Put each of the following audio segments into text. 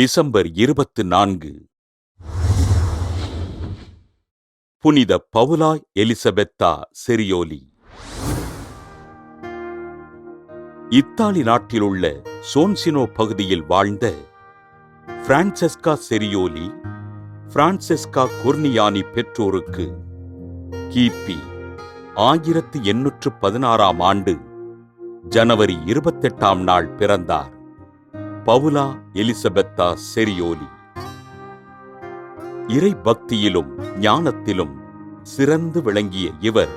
December இருபத்து நான்கு. புனித பவுலா எலிசபெத்தா செரியோலி. இத்தாலி நாட்டிலுள்ள சோன்சினோ பகுதியில் வாழ்ந்த பிரான்செஸ்கா செரியோலி பிரான்செஸ்கா குர்னியானி பெற்றோருக்கு கிபி ஆயிரத்தி எண்ணூற்று பதினாறாம் ஆண்டு ஜனவரி இருபத்தெட்டாம் நாள் பிறந்தார். பவுலா எலிசபெத்தா செரியோலி. இறை பக்தியிலும் ஞானத்திலும் சிறந்து விளங்கிய இவர்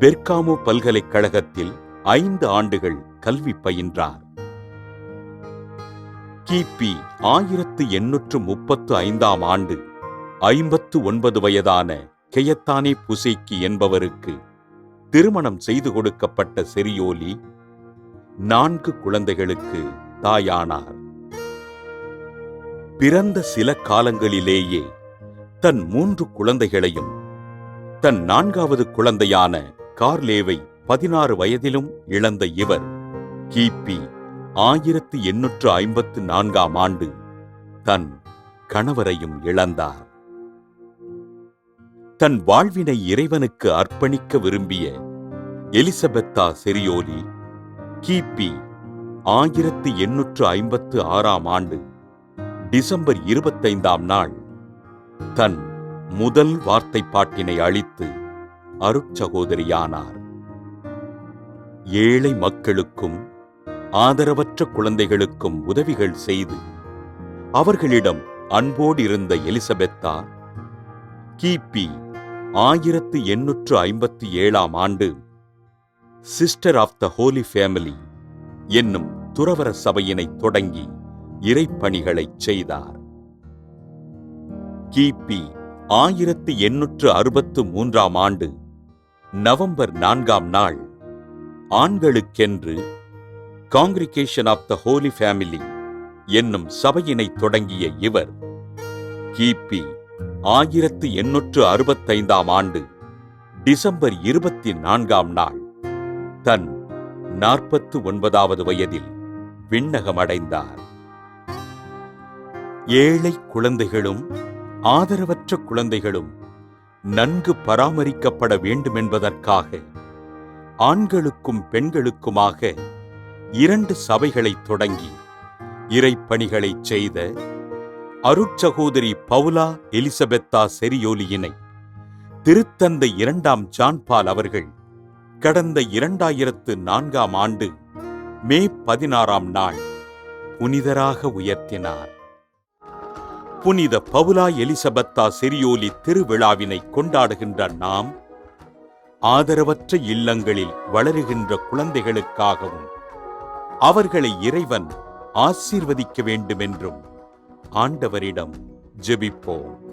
பெர்காமோ பல்கலைக்கழகத்தில் ஐந்து ஆண்டுகள் கல்வி பயின்றார். கிபி ஆயிரத்து எண்ணூற்று முப்பத்து ஐந்தாம் ஆண்டு ஐம்பத்து ஒன்பது வயதான கெயத்தானே புசைக்கி என்பவருக்கு திருமணம் செய்து கொடுக்கப்பட்ட செரியோலி நான்கு குழந்தைகளுக்கு தாயானார். பிறந்த சில காலங்களிலேயே தன் மூன்று குழந்தைகளையும் தன் நான்காவது குழந்தையான கார்லேவை பதினாறு வயதிலும் இழந்த இவர் கிபி ஆயிரத்து எண்ணூற்று ஐம்பத்து நான்காம் ஆண்டு தன் கணவரையும் இழந்தார். தன் வாழ்வினை இறைவனுக்கு அர்ப்பணிக்க விரும்பிய எலிசபெத்தா செரியோலி கிபி ஆயிரத்து எண்ணூற்று ஐம்பத்து ஆறாம் ஆண்டு டிசம்பர் இருபத்தைந்தாம் நாள் தன் முதல் வார்த்தை பாட்டினை அளித்து அருட்சகோதரியானார். ஏழை மக்களுக்கும் ஆதரவற்ற குழந்தைகளுக்கும் உதவிகள் செய்து அவர்களிடம் அன்போடு இருந்த எலிசபெத்தா கிபி ஆயிரத்து எண்ணூற்று ஐம்பத்தி ஏழாம் ஆண்டு sister of the holy family என்னும் துறவர சபையினை தொடங்கி இறைப்பணிகளைச் செய்தார். கிபி ஆயிரத்தி எண்ணூற்று அறுபத்து மூன்றாம் ஆண்டு நவம்பர் நான்காம் நாள் ஆண்களுக்கென்று congregation of the holy family என்னும் சபையினை தொடங்கிய இவர் கிபி ஆயிரத்து எண்ணூற்று அறுபத்தைந்தாம் ஆண்டு டிசம்பர் இருபத்தி நான்காம் நாள் தன் நாற்பத்து ஒன்பதாவது வயதில் விண்ணகமடைந்தார். ஏழை குழந்தைகளும் ஆதரவற்ற குழந்தைகளும் நன்கு பராமரிக்கப்பட வேண்டும் என்பதற்காக ஆண்களுக்கும் பெண்களுக்குமாக இரண்டு சபைகளைத் தொடங்கி இறைப்பணிகளைச் செய்த அருட்சகோதரி பவுலா எலிசபெத்தா செரியோலியினை திருத்தந்தை இரண்டாம் ஜான்பால் அவர்கள் கடந்த இரண்டாயிரத்து நான்காம் ஆண்டு மே பதினாறாம் நாள் புனிதராக உயர்த்தினார். புனித பவுலா எலிசபெத்தா செரியோலி திருவிழாவினை கொண்டாடுகின்ற நாம் ஆதரவற்ற இல்லங்களில் வளருகின்ற குழந்தைகளுக்காகவும் அவர்களை இறைவன் ஆசீர்வதிக்க வேண்டுமென்றும் ஆண்டவரிடம் ஜெபிப்போம்.